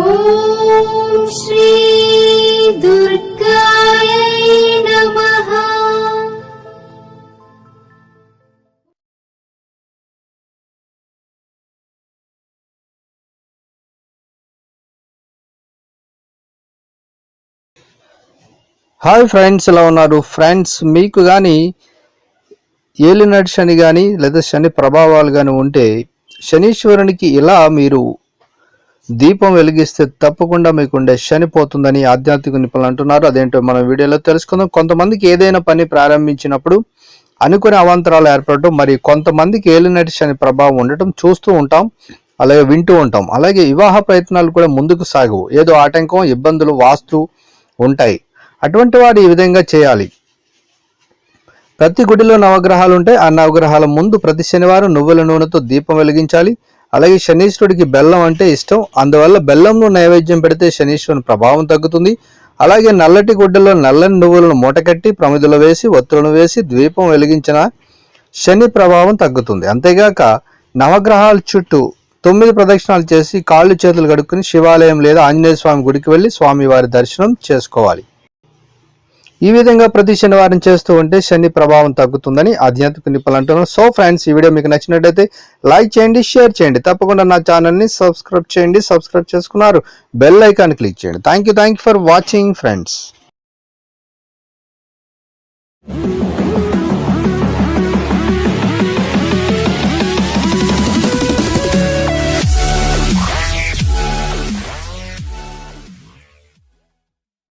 ॐ श्री दुर्गायै नमः hi friends ఎలా ఉన్నారు ఫ్రెండ్స్ మీకు కానీ ఏలినటి శని కానీ లేదా శని ప్రభావాలు కానీ ఉంటే శనీశ్వరునికి ఇలా మీరు దీపం వెలిగిస్తే తప్పకుండా మీకు ఉండే ఆధ్యాత్మిక నిపుణులు అంటున్నారు. అదేంటో మనం వీడియోలో తెలుసుకుందాం. కొంతమందికి ఏదైనా పని ప్రారంభించినప్పుడు అనుకునే అవాంతరాలు ఏర్పడటం మరి కొంతమందికి ఏలినటి శని ప్రభావం ఉండటం చూస్తూ ఉంటాం అలాగే వింటూ ఉంటాం. అలాగే వివాహ ప్రయత్నాలు కూడా ముందుకు సాగవు. ఏదో ఆటంకం ఇబ్బందులు వాస్తు ఉంటాయి. అటువంటి వాడు ఈ విధంగా చేయాలి. ప్రతి గుడిలో నవగ్రహాలు ఉంటాయి. ఆ నవగ్రహాల ముందు ప్రతి శనివారం నువ్వుల నూనెతో దీపం వెలిగించాలి. అలాగే శనీశ్వరుడికి బెల్లం అంటే ఇష్టం. అందువల్ల బెల్లంను నైవేద్యం పెడితే శనీశ్వరుని ప్రభావం తగ్గుతుంది. అలాగే నల్లటి గుడ్డలో నల్లని నువ్వులను మూటకట్టి ప్రమిదలో వేసి ఒత్తులను వేసి ద్వీపం వెలిగించిన శని ప్రభావం తగ్గుతుంది. అంతేగాక నవగ్రహాల చుట్టూ తొమ్మిది ప్రదక్షిణాలు చేసి కాళ్ళు చేతులు కడుక్కుని శివాలయం లేదా ఆంజనేయ స్వామి గుడికి వెళ్ళి స్వామివారి దర్శనం చేసుకోవాలి. ఈ విధంగా ప్రతి శనివారం చేస్తూ ఉంటే శని ప్రభావం తగ్గుతుందని ఆధ్యాత్మిక నిపుణులు అంటున్నారు. సో ఫ్రెండ్స్ ఈ వీడియో మీకు నచ్చినట్టయితే లైక్ చేయండి షేర్ చేయండి. తప్పకుండా నా ఛానల్ని సబ్స్క్రైబ్ చేయండి సబ్స్క్రైబ్ చేసుకున్నారు. బెల్ ఐకాన్ క్లిక్ చేయండి. Thank you thank you for watching friends